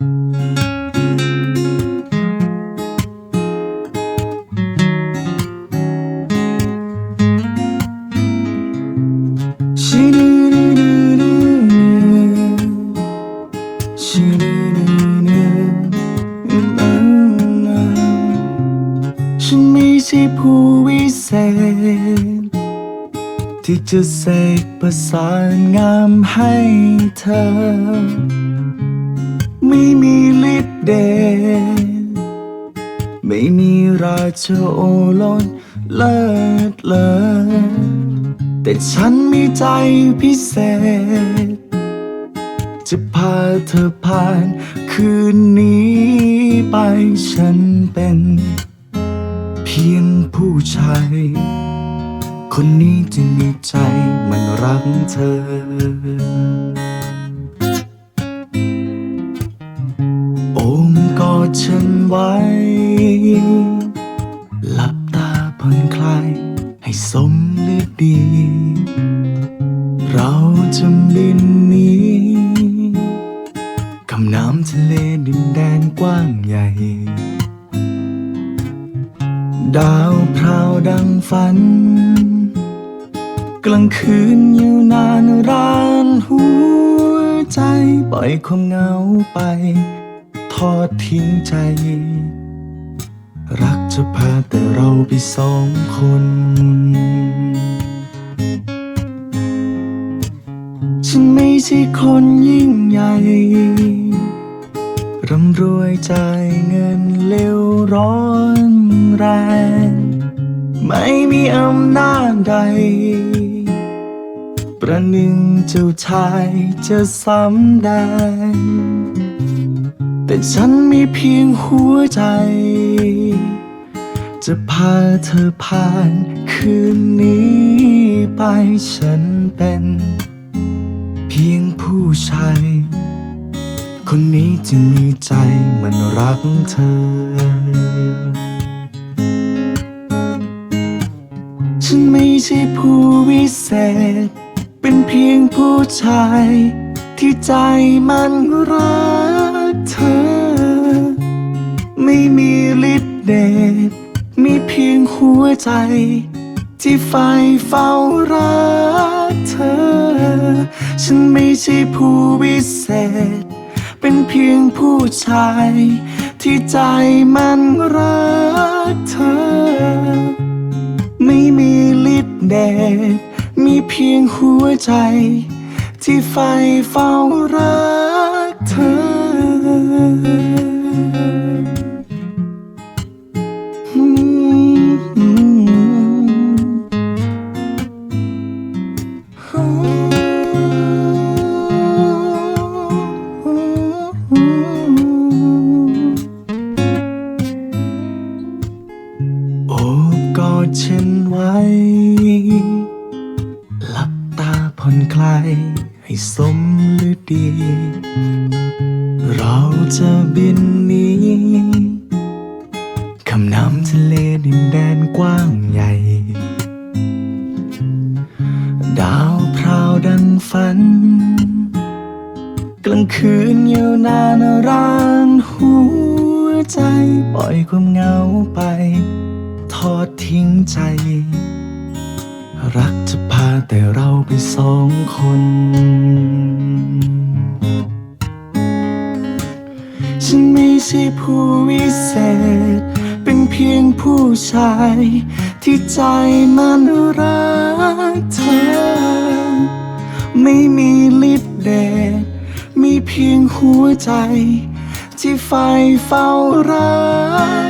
ฉันไม่ใช่ผู้วิเศษ ที่จะเสกประสานงามให้เธอ ไม่มีฤทธิ์เดชไม่มีราชโอรสเลิศเลอแต่ฉันมีใจพิเศษ จะพาเธอผ่านคืนนี้ไปฉันเป็น เพียงผู้ชายคนนี้จึงมีใจมันรักเธอ ฉันไว้ หลับตาผ่อนคลาย ให้สมฤดี เราจะบินหนี้คำน้ำทะเลดินแดนกว้างใหญ่ ดาวพราวดังฝัน กลางคืนอยู่นานรานหัวใจ ปล่อยความเหงาไป ทอดทิ้งใจ รักจะพาแต่เราไปสองคน ฉันไม่ใช่คนยิ่งใหญ่ ร่ำรวยจ่ายเงินเร็วร้อนแรง ไม่มีอำนาจใด ประหนึ่งเจ้าชายจะสำแดง แต่ฉันมีเพียงหัวใจ จะพาเธอผ่านคืนนี้ไปฉันเป็น เพียงผู้ชายคนนี้จึงมีใจมันรักเธอ ฉันไม่ใช่ผู้วิเศษ เป็นเพียงผู้ชายที่ใจมันรัก เดชมีเพียงหัวใจ ที่ไฟเฝ้ารักเธอ ฉันไม่ใช่ผู้วิเศษ เป็นเพียงผู้ชาย ที่ใจมันรักเธอ ไม่มีฤทธิ์เดชมีเพียงหัวใจ ที่ไฟเฝ้ารัก กอดฉันไว้ หลับตาผ่อนคลายให้สมฤดี เราจะบินหนี้คำน้ำทะเลดินแดนกว้างใหญ่ ดาวพราวดังฝัน กลางคืนยาวนานรานหัวใจปล่อยความเหงาไป ทอดทิ้งใจ รักจะพาแต่เราไปสองคน ฉันไม่ใช่ผู้วิเศษ เป็นเพียงผู้ชาย ที่ใจมันรักเธอ ไม่มีฤทธิ์เดชมีเพียงหัวใจ ที่ไฟเฝ้ารั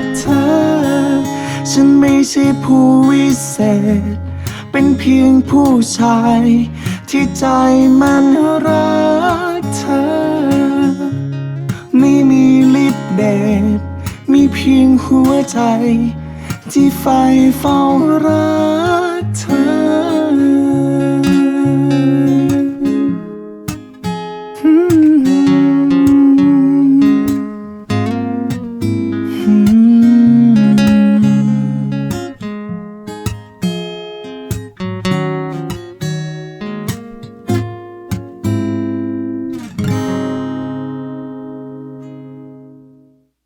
กเธอ ฉันไม่ใช่ผู้วิเศษ เป็นเพียงผู้ชาย ที่ใจมันรักเธอ ไม่มีฤทธิ์เดชมีเพียงหัวใจ ที่ไฟเฝ้ารักเธอ